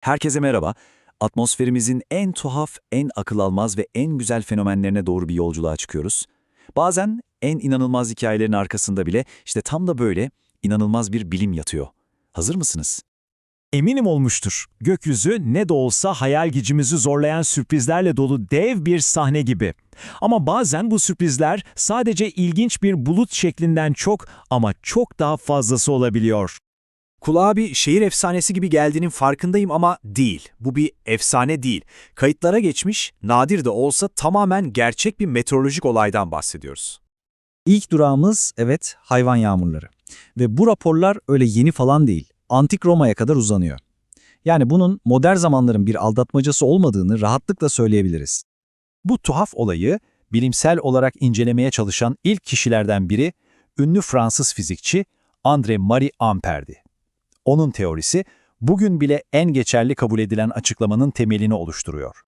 Herkese merhaba. Atmosferimizin en tuhaf, en akıl almaz ve en güzel fenomenlerine doğru bir yolculuğa çıkıyoruz. Bazen en inanılmaz hikayelerin arkasında bile işte tam da böyle inanılmaz bir bilim yatıyor. Hazır mısınız? Eminim olmuştur. Gökyüzü ne de olsa hayal gücümüzü zorlayan sürprizlerle dolu dev bir sahne gibi. Ama bazen bu sürprizler sadece ilginç bir bulut şeklinden çok ama çok daha fazlası olabiliyor. Kulağa bir şehir efsanesi gibi geldiğinin farkındayım ama değil. Bu bir efsane değil. Kayıtlara geçmiş, nadir de olsa tamamen gerçek bir meteorolojik olaydan bahsediyoruz. İlk durağımız evet hayvan yağmurları. Ve bu raporlar öyle yeni falan değil. Antik Roma'ya kadar uzanıyor. Yani bunun modern zamanların bir aldatmacası olmadığını rahatlıkla söyleyebiliriz. Bu tuhaf olayı bilimsel olarak incelemeye çalışan ilk kişilerden biri ünlü Fransız fizikçi André-Marie Ampere'di. Onun teorisi bugün bile en geçerli kabul edilen açıklamanın temelini oluşturuyor.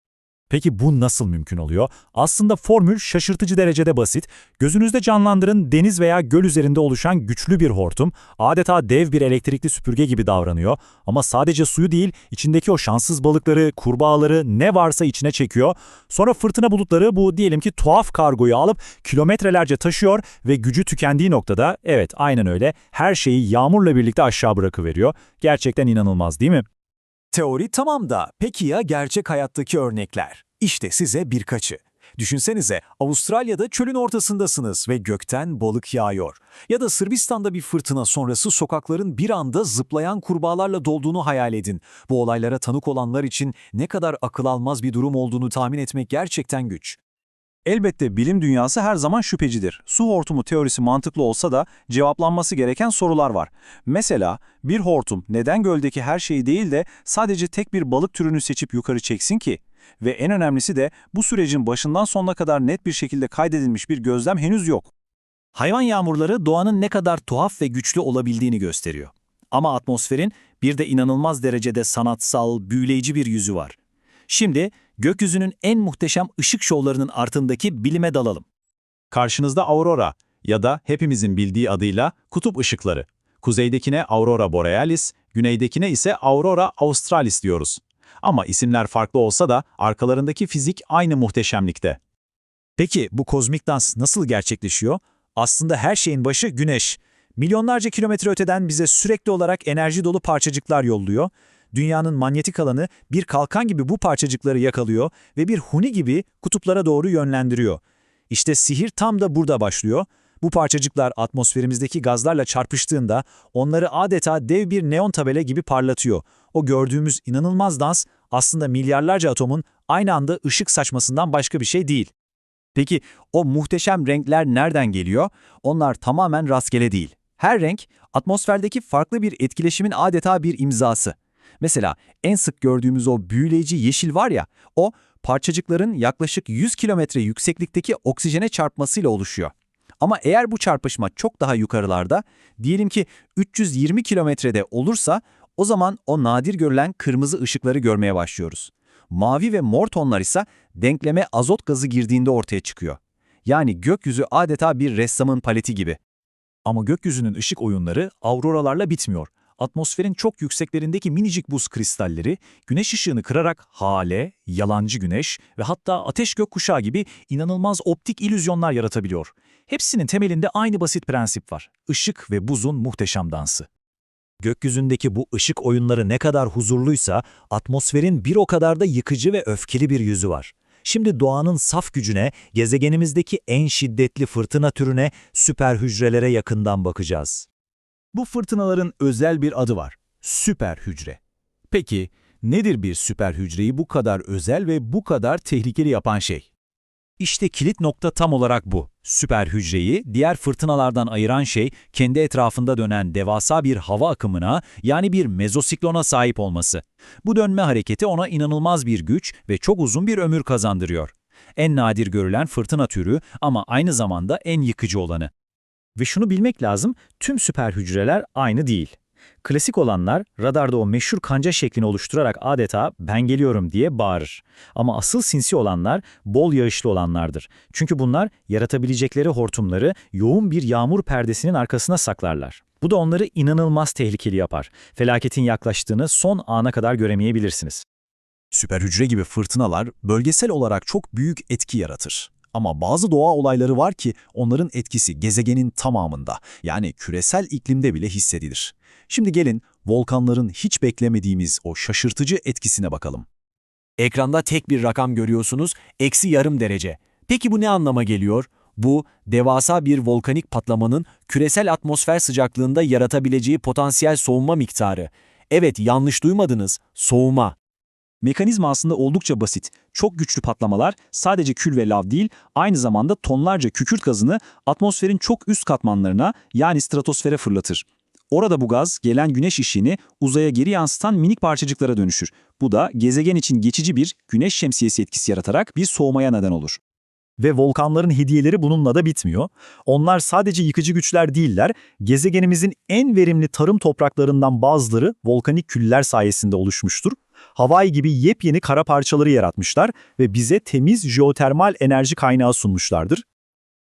Peki bu nasıl mümkün oluyor? Aslında formül şaşırtıcı derecede basit. Gözünüzde canlandırın deniz veya göl üzerinde oluşan güçlü bir hortum, adeta dev bir elektrikli süpürge gibi davranıyor. Ama sadece suyu değil, içindeki o şanssız balıkları, kurbağaları ne varsa içine çekiyor. Sonra fırtına bulutları bu diyelim ki tuhaf kargoyu alıp kilometrelerce taşıyor ve gücü tükendiği noktada, evet aynen öyle, her şeyi yağmurla birlikte aşağı bırakıveriyor. Gerçekten inanılmaz değil mi? Teori tamam da peki ya gerçek hayattaki örnekler? İşte size birkaçı. Düşünsenize Avustralya'da çölün ortasındasınız ve gökten balık yağıyor. Ya da Sırbistan'da bir fırtına sonrası sokakların bir anda zıplayan kurbağalarla dolduğunu hayal edin. Bu olaylara tanık olanlar için ne kadar akıl almaz bir durum olduğunu tahmin etmek gerçekten güç. Elbette bilim dünyası her zaman şüphecidir. Su hortumu teorisi mantıklı olsa da cevaplanması gereken sorular var. Mesela bir hortum neden göldeki her şeyi değil de sadece tek bir balık türünü seçip yukarı çeksin ki? Ve en önemlisi de bu sürecin başından sonuna kadar net bir şekilde kaydedilmiş bir gözlem henüz yok. Hayvan yağmurları doğanın ne kadar tuhaf ve güçlü olabildiğini gösteriyor. Ama atmosferin bir de inanılmaz derecede sanatsal, büyüleyici bir yüzü var. Şimdi gökyüzünün en muhteşem ışık şovlarının ardındaki bilime dalalım. Karşınızda aurora ya da hepimizin bildiği adıyla kutup ışıkları. Kuzeydekine aurora borealis, güneydekine ise aurora australis diyoruz. Ama isimler farklı olsa da arkalarındaki fizik aynı muhteşemlikte. Peki bu kozmik dans nasıl gerçekleşiyor? Aslında her şeyin başı güneş. Milyonlarca kilometre öteden bize sürekli olarak enerji dolu parçacıklar yolluyor. Dünyanın manyetik alanı bir kalkan gibi bu parçacıkları yakalıyor ve bir huni gibi kutuplara doğru yönlendiriyor. İşte sihir tam da burada başlıyor. Bu parçacıklar atmosferimizdeki gazlarla çarpıştığında onları adeta dev bir neon tabela gibi parlatıyor. O gördüğümüz inanılmaz dans aslında milyarlarca atomun aynı anda ışık saçmasından başka bir şey değil. Peki o muhteşem renkler nereden geliyor? Onlar tamamen rastgele değil. Her renk atmosferdeki farklı bir etkileşimin adeta bir imzası. Mesela en sık gördüğümüz o büyüleyici yeşil var ya, o parçacıkların yaklaşık 100 kilometre yükseklikteki oksijene çarpmasıyla oluşuyor. Ama eğer bu çarpışma çok daha yukarılarda, diyelim ki 320 kilometrede olursa, o zaman o nadir görülen kırmızı ışıkları görmeye başlıyoruz. Mavi ve mor tonlar ise denkleme azot gazı girdiğinde ortaya çıkıyor. Yani gökyüzü adeta bir ressamın paleti gibi. Ama gökyüzünün ışık oyunları auroralarla bitmiyor. Atmosferin çok yükseklerindeki minicik buz kristalleri güneş ışığını kırarak hale, yalancı güneş ve hatta ateş gökkuşağı gibi inanılmaz optik illüzyonlar yaratabiliyor. Hepsinin temelinde aynı basit prensip var. Işık ve buzun muhteşem dansı. Gökyüzündeki bu ışık oyunları ne kadar huzurluysa, atmosferin bir o kadar da yıkıcı ve öfkeli bir yüzü var. Şimdi doğanın saf gücüne, gezegenimizdeki en şiddetli fırtına türüne, süper hücrelere yakından bakacağız. Bu fırtınaların özel bir adı var. Süper hücre. Peki, nedir bir süper hücreyi bu kadar özel ve bu kadar tehlikeli yapan şey? İşte kilit nokta tam olarak bu. Süper hücreyi diğer fırtınalardan ayıran şey kendi etrafında dönen devasa bir hava akımına yani bir mezosiklona sahip olması. Bu dönme hareketi ona inanılmaz bir güç ve çok uzun bir ömür kazandırıyor. En nadir görülen fırtına türü ama aynı zamanda en yıkıcı olanı. Ve şunu bilmek lazım, tüm süper hücreler aynı değil. Klasik olanlar radarda o meşhur kanca şeklini oluşturarak adeta ben geliyorum diye bağırır. Ama asıl sinsi olanlar bol yağışlı olanlardır. Çünkü bunlar yaratabilecekleri hortumları yoğun bir yağmur perdesinin arkasına saklarlar. Bu da onları inanılmaz tehlikeli yapar. Felaketin yaklaştığını son ana kadar göremeyebilirsiniz. Süper hücre gibi fırtınalar bölgesel olarak çok büyük etki yaratır. Ama bazı doğa olayları var ki onların etkisi gezegenin tamamında yani küresel iklimde bile hissedilir. Şimdi gelin volkanların hiç beklemediğimiz o şaşırtıcı etkisine bakalım. Ekranda tek bir rakam görüyorsunuz, eksi yarım derece. Peki bu ne anlama geliyor? Bu, devasa bir volkanik patlamanın küresel atmosfer sıcaklığında yaratabileceği potansiyel soğuma miktarı. Evet, yanlış duymadınız, soğuma. Mekanizma aslında oldukça basit. Çok güçlü patlamalar sadece kül ve lav değil, aynı zamanda tonlarca kükürt gazını atmosferin çok üst katmanlarına yani stratosfere fırlatır. Orada bu gaz gelen güneş ışığını uzaya geri yansıtan minik parçacıklara dönüşür. Bu da gezegen için geçici bir güneş şemsiyesi etkisi yaratarak bir soğumaya neden olur. Ve volkanların hediyeleri bununla da bitmiyor. Onlar sadece yıkıcı güçler değiller, gezegenimizin en verimli tarım topraklarından bazıları volkanik küller sayesinde oluşmuştur. Hawaii gibi yepyeni kara parçaları yaratmışlar ve bize temiz jeotermal enerji kaynağı sunmuşlardır.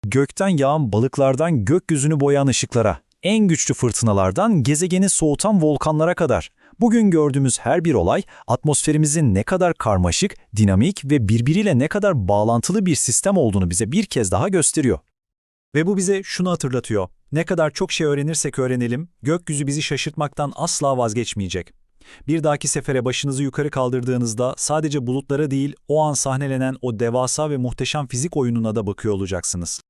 Gökten yağan balıklardan gökyüzünü boyayan ışıklara, en güçlü fırtınalardan gezegeni soğutan volkanlara kadar. Bugün gördüğümüz her bir olay atmosferimizin ne kadar karmaşık, dinamik ve birbiriyle ne kadar bağlantılı bir sistem olduğunu bize bir kez daha gösteriyor. Ve bu bize şunu hatırlatıyor. Ne kadar çok şey öğrenirsek öğrenelim, gökyüzü bizi şaşırtmaktan asla vazgeçmeyecek. Bir dahaki sefere başınızı yukarı kaldırdığınızda sadece bulutlara değil o an sahnelenen o devasa ve muhteşem fizik oyununa da bakıyor olacaksınız.